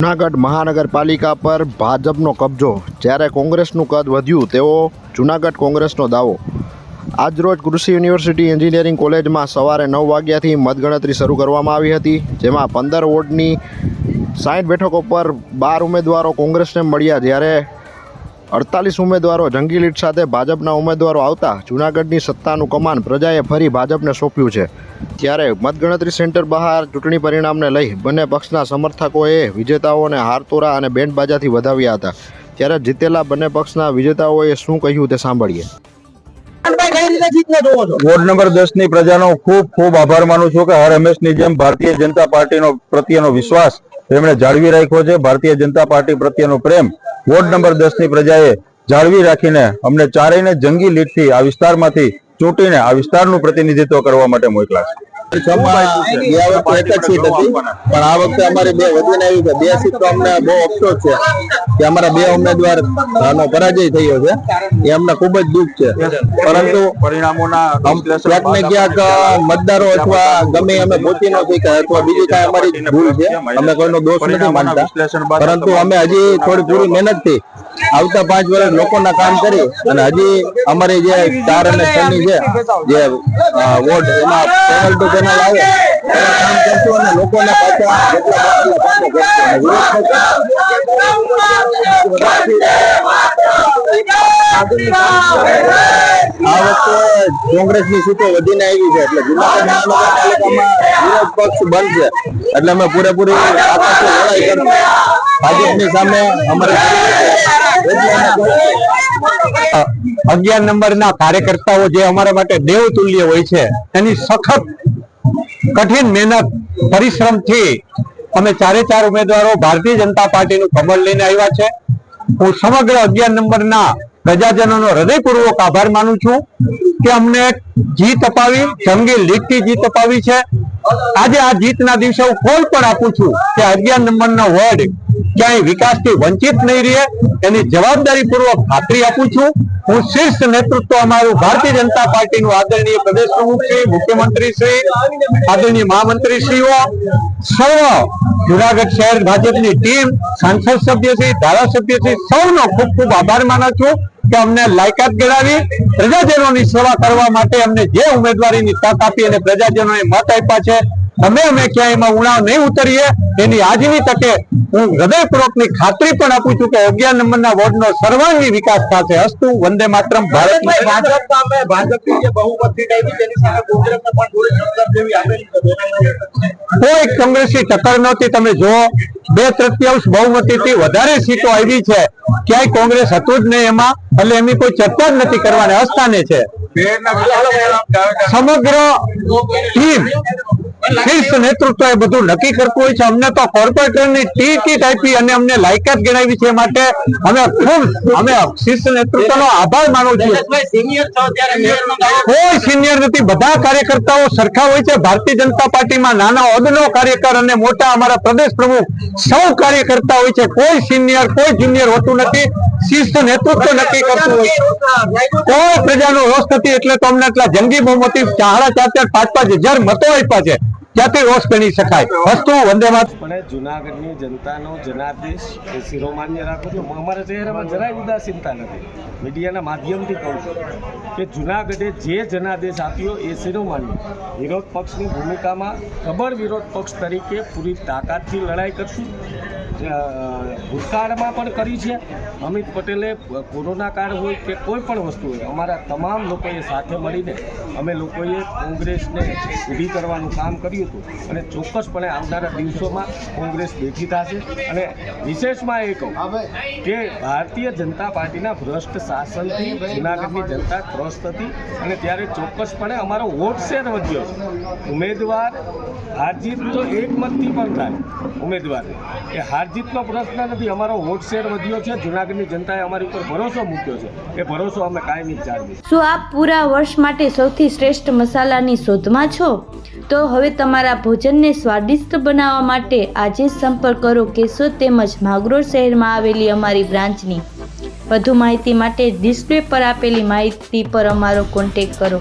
જૂનાગઢ મહાનગરપાલિકા પર ભાજપનો કબજો. જ્યારે કોંગ્રેસનું કદ વધ્યું તેવો જૂનાગઢ કોંગ્રેસનો દાવો. આજરોજ કૃષિ યુનિવર્સિટી એન્જિનિયરિંગ કોલેજમાં સવારે નવ વાગ્યાથી મતગણતરી શરૂ કરવામાં આવી હતી, જેમાં પંદર વોર્ડની સાઠ બેઠકો પર બાર ઉમેદવારો કોંગ્રેસને મળ્યા. જ્યારે અડતાલીસ ઉમેદવારો જંગી લીડ સાથે ભાજપના ઉમેદવારો આવતા જૂનાગઢની સત્તાનું કમાન પ્રજાએ ફરી ભાજપને સોંપ્યું છે. ત્યારે મતગણતરી સેન્ટર બહાર ચૂંટણી પરિણામને લઈ બંને પક્ષના સમર્થકોએ વિજેતાઓને હારતોરા અને બેન્ડબાજાથી વધાવ્યા હતા. ત્યારે જીતેલા બંને પક્ષના વિજેતાઓએ શું કહ્યું તે સાંભળીએ. વોર્ડ નંબર દસની પ્રજાનો ખૂબ ખૂબ આભાર માનું છું કે હર હંમેશની જેમ ભારતીય જનતા પાર્ટીનો પ્રત્યેનો વિશ્વાસ તેમણે જાળવી રાખ્યો છે. ભારતીય જનતા પાર્ટી પ્રત્યેનો પ્રેમ વોર્ડ નંબર દસની પ્રજાએ જાળવી રાખીને અમને ચારેયને જંગી લીટથી આ વિસ્તારમાંથી ચૂંટીને આ વિસ્તારનું પ્રતિનિધિત્વ કરવા માટે મોકલા પણ આ વખતે અમારી બે વધીને આવી છે. બે સીટ તો અમને બહુ અફસોસ છે કે અમારા બે ઉમેદવાર નો પરાજય થયો છે. એ અમને ખૂબ જ દુઃખ છે. પરંતુ પરિણામોના ક્યાંક ને ક્યાંક મતદારો અથવા ગમે અમે પહોંચી ન શક્યા અથવા બીજી કાંઈ અમારી ભૂલ છે. અમે કોઈનો દોષ નથી માનતા. પરંતુ અમે હજી થોડી પૂરી મહેનતથી આવતા પાંચ વર્ષ લોકોના કામ કરી અને હજી અમારી જે ચાર અને છ ની છે જે વોટ એમાં આવે. કામ કરશું સીટો વધીને આવી છે એટલે વિરોધ પક્ષ બનશે એટલે અમે પૂરેપૂરી તાકાતથી લડાઈ કરશું ભાજપની સામે અમારે અગિયાર નંબરના કાર્યકર્તાઓ જે અમારા માટે દેવ તુલ્ય હોય છે, એની સખત કઠિન મહેનત, પરિશ્રમથી અમે ચારે ચાર ઉમેદવારો ભારતીય જનતા પાર્ટીનું કમળ લઈને આવ્યા છે. હું સમગ્ર અગિયાર નંબરના પ્રજાજનોનો હૃદયપૂર્વક આભાર માનું છું કે અમને જીત અપાવી, જંગી લીડથી જીત અપાવી છે. આજે આ જીતના દિવસે હું કોલ પણ આપું છું કે અગિયાર નંબરનો વોર્ડ ક્યાંય વિકાસથી વંચિત નહીં રહે, એની જવાબદારી પૂર્વક ખાતરી આપું છું. હું શીર્ષ નેતૃત્વ અમારું ભારતીય જનતા પાર્ટીનું આદરણીય પ્રદેશ પ્રમુખ શ્રી, મુખ્યમંત્રી શ્રી, આદરણીય મહામંત્રી શ્રીઓ સર્વ જુનાગઢ શહેર ભાજપની ટીમ, સાંસદ સભ્ય શ્રી, ધારાસભ્ય શ્રી, સૌનો ખૂબ ખૂબ આભાર માનું છું. કે અમને લાયકાત ગણાવી પ્રજાજનોની સેવા કરવા માટે અમને જે ઉમેદવારીની તક આપી અને પ્રજાજનોએ મત આપ્યા છે અમે અમે ક્યાંય એમાં ઉણાવ નહીં ઉતરીએ. એની આજની તકે હું હૃદયપૂર્વકની ખાતરી પણ આપું છું કે અગિયાર નંબરના વોર્ડનો સર્વાંગી વિકાસ થશે. અસ્તુ વંદે માતરમ ભારત કોઈ કોંગ્રેસની ટક્કર નહોતી. તમે જુઓ બે તૃતીયાંશ બહુમતીથી વધારે સીટો આવી છે. ક્યાંય કોંગ્રેસ હતું જ નહીં એમાં. એટલે એમની કોઈ ચર્ચા જ નથી કરવાની, અસ્થાને છે. સમગ્ર ટીમ, શીર્ષ નેતૃત્વ એ બધું નક્કી કરતું હોય છે. અમને તો કોર્પોરેટરની ટિકિટ આપી અને અમને લાયકાત ગણાવી છે માટે અમે ખૂબ, અમે શીર્ષ નેતૃત્વનો આભાર માનું છું. કોઈ સિનિયર નથી. બધા કાર્યકર્તાઓ સરખા હોય છે. ભારતીય જનતા પાર્ટીમાં નાના હોદનો કાર્યકર અને મોટા અમારા પ્રદેશ પ્રમુખ સૌ કાર્યકર્તા હોય છે. કોઈ સિનિયર, કોઈ જુનિયર હોતું નથી. શિસ્ત નેતૃત્વ નક્કી કરતું હોય. કોઈ પ્રજાનો રોષ નથી એટલે તો અમને એટલા જંગી બહુમતી ચારા ચાર પાંચ પાંચ હજાર મતો આપ્યા છે. મીડિયાના માધ્યમથી કહું છું કે જુનાગઢે જે જનાદેશ આપ્યો એ શિરોમાન્ય. વિરોધ પક્ષની ભૂમિકામાં પ્રબળ વિરોધ પક્ષ તરીકે પૂરી તાકાતથી લડાઈ કરશું. ભૂતકાળમાં પણ કરી છે. અમિત પટેલે કોરોના કાળ હોય કે કોઈ પણ વસ્તુ હોય અમારા તમામ લોકોએ સાથે મળીને અમે લોકોએ કોંગ્રેસને ઊભી કરવાનું કામ કર્યું હતું. અને ચોક્કસપણે આવનારા દિવસોમાં કોંગ્રેસ બેઠી થશે. અને વિશેષમાં એ કહું કે ભારતીય જનતા પાર્ટીના ભ્રષ્ટ શાસનથી જૂનાગઢની જનતા ત્રસ્ત હતી. અને ત્યારે ચોક્કસપણે અમારો વોટ શેર વધ્યો છે. ઉમેદવાર હારજીત તો એક મતથી પણ થાય ઉમેદવારને એ હાર જીતનો પ્રશ્ન નથી, અમારો વોટ શેર વધ્યો છે, જુનાગઢની જનતાએ અમારી ઉપર ભરોસો મૂક્યો છે. એ ભરોસો અમે કાયમી જાળવી શું આપ પૂરા વર્ષ માટે સૌથી શ્રેષ્ઠ મસાલાની શોધમાં છો? તો હવે તમારા ભોજનને સ્વાદિષ્ટ બનાવવા માટે આજે સંપર્ક કરો કેશોદ તેમજ માગરોળ શહેરમાં આવેલી અમારી બ્રાન્ચની. વધુ માહિતી માટે ડિસ્પ્લે પર આપેલી માહિતી પર અમારો કોન્ટેક કરો.